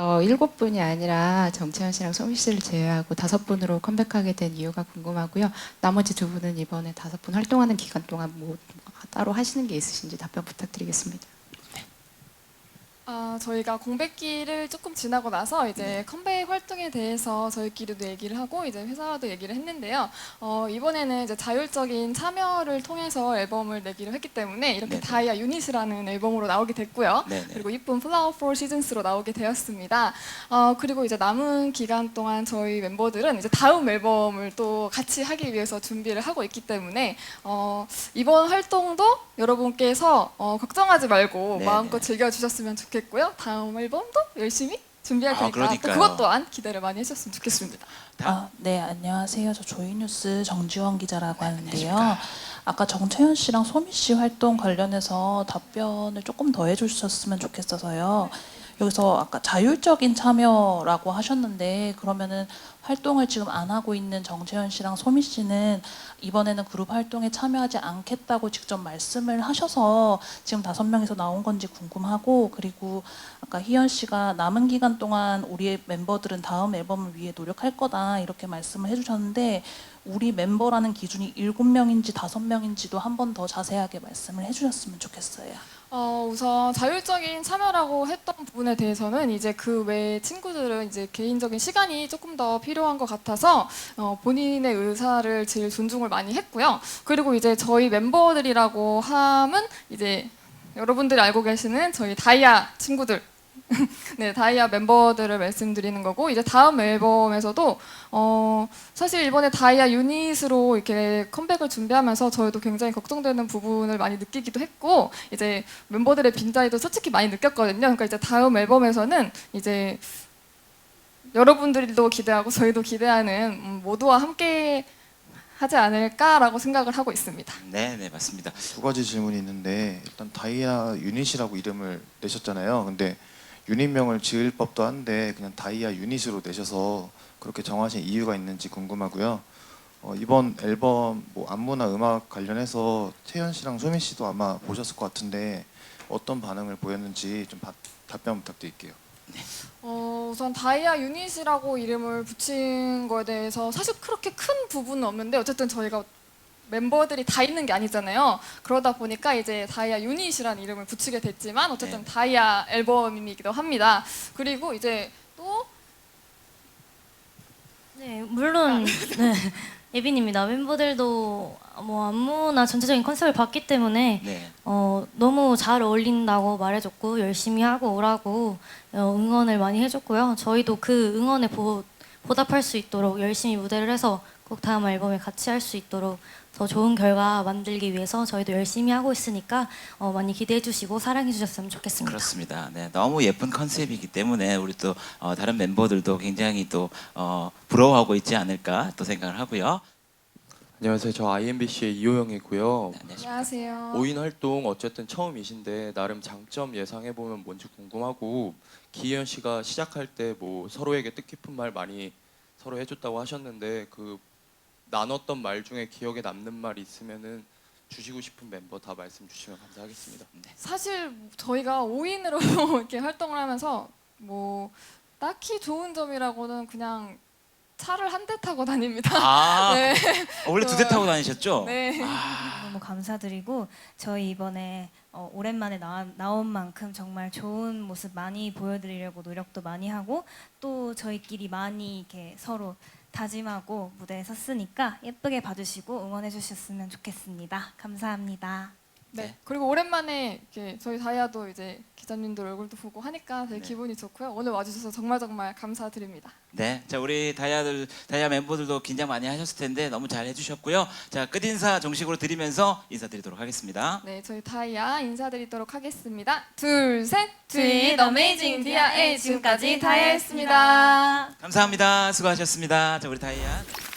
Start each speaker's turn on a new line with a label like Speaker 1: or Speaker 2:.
Speaker 1: 어, 일곱 분이 아니라 정채연 씨랑 소미 씨를 제외하고 다섯 분으로 컴백하게 된 이유가 궁금하고요. 나머지 두 분은 이번에 다섯 분 활동하는 기간 동안 뭐 따로 하시는 게 있으신지 답변 부탁드리겠습니다.
Speaker 2: 아, 저희가 공백기를 조금 지나고 나서 이제 컴백 활동에 대해서 저희끼리도 얘기를 하고 이제 회사와도 얘기를 했는데요. 어, 이번에는 이제 자율적인 참여를 통해서 앨범을 내기로 했기 때문에 이렇게
Speaker 3: 네네.
Speaker 2: 다이아 유닛이라는 앨범으로 나오게 됐고요.
Speaker 3: 네네.
Speaker 2: 그리고 이쁜 플라워 포 시즌스로 나오게 되었습니다. 어, 그리고 이제 남은 기간 동안 저희 멤버들은 이제 다음 앨범을 또 같이 하기 위해서 준비를 하고 있기 때문에 어, 이번 활동도 여러분께서 어, 걱정하지 말고
Speaker 3: 네네.
Speaker 2: 마음껏 즐겨 주셨으면 좋겠 고요. 다음 앨범도 열심히 준비할
Speaker 3: 아,
Speaker 2: 테니까 또
Speaker 3: 그러니까요.
Speaker 2: 그것 또한 기대를 많이 해주셨으면 좋겠습니다.
Speaker 3: 다-
Speaker 4: 아, 네, 안녕하세요. 저 조이뉴스 정지원 기자라고 하는데요.
Speaker 3: 안녕하십니까.
Speaker 4: 아까 정채연 씨랑 소미 씨 활동 관련해서 답변을 조금 더 해주셨으면 좋겠어서요. 여기서 아까 자율적인 참여라고 하셨는데 그러면은 활동을 지금 안 하고 있는 정채연 씨랑 소미 씨는 이번에는 그룹 활동에 참여하지 않겠다고 직접 말씀을 하셔서 지금 다섯 명이서 나온 건지 궁금하고 그리고 아까 희연 씨가 남은 기간 동안 우리의 멤버들은 다음 앨범을 위해 노력할 거다 이렇게 말씀을 해주셨는데 우리 멤버라는 기준이 일곱 명인지 다섯 명인지도 한 번 더 자세하게 말씀을 해주셨으면 좋겠어요.
Speaker 2: 어, 우선 자율적인 참여라고 했던 부분에 대해서는 이제 그외 친구들은 이제 개인적인 시간이 조금 더 필요한 것 같아서 어, 본인의 의사를 제일 존중을 많이 했고요. 그리고 이제 저희 멤버들이라고 함은 이제 여러분들이 알고 계시는 저희 다이아 친구들. 네, 다이아 멤버들을 말씀드리는 거고 이제 다음 앨범에서도 어, 사실 이번에 다이아 유닛으로 이렇게 컴백을 준비하면서 저희도 굉장히 걱정되는 부분을 많이 느끼기도 했고 이제 멤버들의 빈자리도 솔직히 많이 느꼈거든요. 그러니까 이제 다음 앨범에서는 이제 여러분들도 기대하고 저희도 기대하는 음, 모두와 함께 하지 않을까라고 생각을 하고 있습니다.
Speaker 3: 네, 네 맞습니다.
Speaker 5: 두 가지 질문이 있는데 일단 다이아 유닛이라고 이름을 내셨잖아요. 근데 유닛명을 지을 법도 한데 그냥 다이아 유닛으로 내셔서 그렇게 정하신 이유가 있는지 궁금하고요. 어, 이번 앨범 뭐 안무나 음악 관련해서 채연 씨랑 소민 씨도 아마 보셨을 것 같은데 어떤 반응을 보였는지 좀 바- 답변 부탁드릴게요.
Speaker 2: 어, 우선 다이아 유닛이라고 이름을 붙인 거에 대해서 사실 그렇게 큰 부분은 없는데 어쨌든 저희가 멤버들이 다 있는 게 아니잖아요. 그러다 보니까 이제 다이아 유닛이라는 이름을 붙이게 됐지만 어쨌든
Speaker 3: 네.
Speaker 2: 다이아 앨범이기도 합니다. 그리고 이제 또
Speaker 6: 네, 물론 네, 예빈입니다. 멤버들도 뭐 안무나 전체적인 컨셉을 봤기 때문에
Speaker 3: 네,
Speaker 6: 어, 너무 잘 어울린다고 말해줬고 열심히 하고 오라고 어, 응원을 많이 해줬고요. 저희도 그 응원에 보, 보답할 수 있도록 열심히 무대를 해서 꼭 다음 앨범에 같이 할 수 있도록 더 좋은 결과 만들기 위해서 저희도 열심히 하고 있으니까 어, 많이 기대해 주시고 사랑해 주셨으면 좋겠습니다.
Speaker 3: 그렇습니다. 네, 너무 예쁜 컨셉이기 때문에 우리 또 어, 다른 멤버들도 굉장히 또 어, 부러워하고 있지 않을까 또 생각을 하고요.
Speaker 7: 안녕하세요. 저 IMBC의 이호영이고요.
Speaker 3: 네, 안녕하십니까.
Speaker 2: 안녕하세요.
Speaker 7: 5인 활동 어쨌든 처음이신데 나름 장점 예상해 보면 뭔지 궁금하고 기현 씨가 시작할 때 뭐 서로에게 뜻깊은 말 많이 서로 해줬다고 하셨는데 그 나눴던 말 중에 기억에 남는 말 있으면은 주시고 싶은 멤버 다 말씀 주시면 감사하겠습니다.
Speaker 2: 사실 저희가 5인으로 이렇게 활동을 하면서 뭐 딱히 좋은 점이라고는 그냥 차를 한 대 타고 다닙니다.
Speaker 3: 아,
Speaker 2: 네.
Speaker 3: 어, 원래 두 대 타고 다니셨죠?
Speaker 2: 네.
Speaker 8: 너무 감사드리고 저희 이번에 어, 오랜만에 나, 나온 만큼 정말 좋은 모습 많이 보여드리려고 노력도 많이 하고 또 저희끼리 많이 이렇게 서로 다짐하고 무대에 섰으니까 예쁘게 봐주시고 응원해 주셨으면 좋겠습니다. 감사합니다.
Speaker 2: 네.
Speaker 3: 네.
Speaker 2: 그리고 오랜만에 이렇게 저희 다이아도 이제 기자님들 얼굴도 보고 하니까 되게
Speaker 3: 네.
Speaker 2: 기분이 좋고요. 오늘 와주셔서 정말 정말 감사드립니다.
Speaker 3: 네, 자 우리 다이아들 다이아 멤버들도 긴장 많이 하셨을 텐데 너무 잘 해주셨고요. 자 끝인사 정식으로 드리면서 인사드리도록 하겠습니다.
Speaker 2: 네, 저희 다이아 인사드리도록 하겠습니다. 둘, 셋,
Speaker 8: 트윗 어메이징 디아 에이, 지금까지 다이아였습니다.
Speaker 3: 감사합니다. 수고하셨습니다. 자 우리 다이아.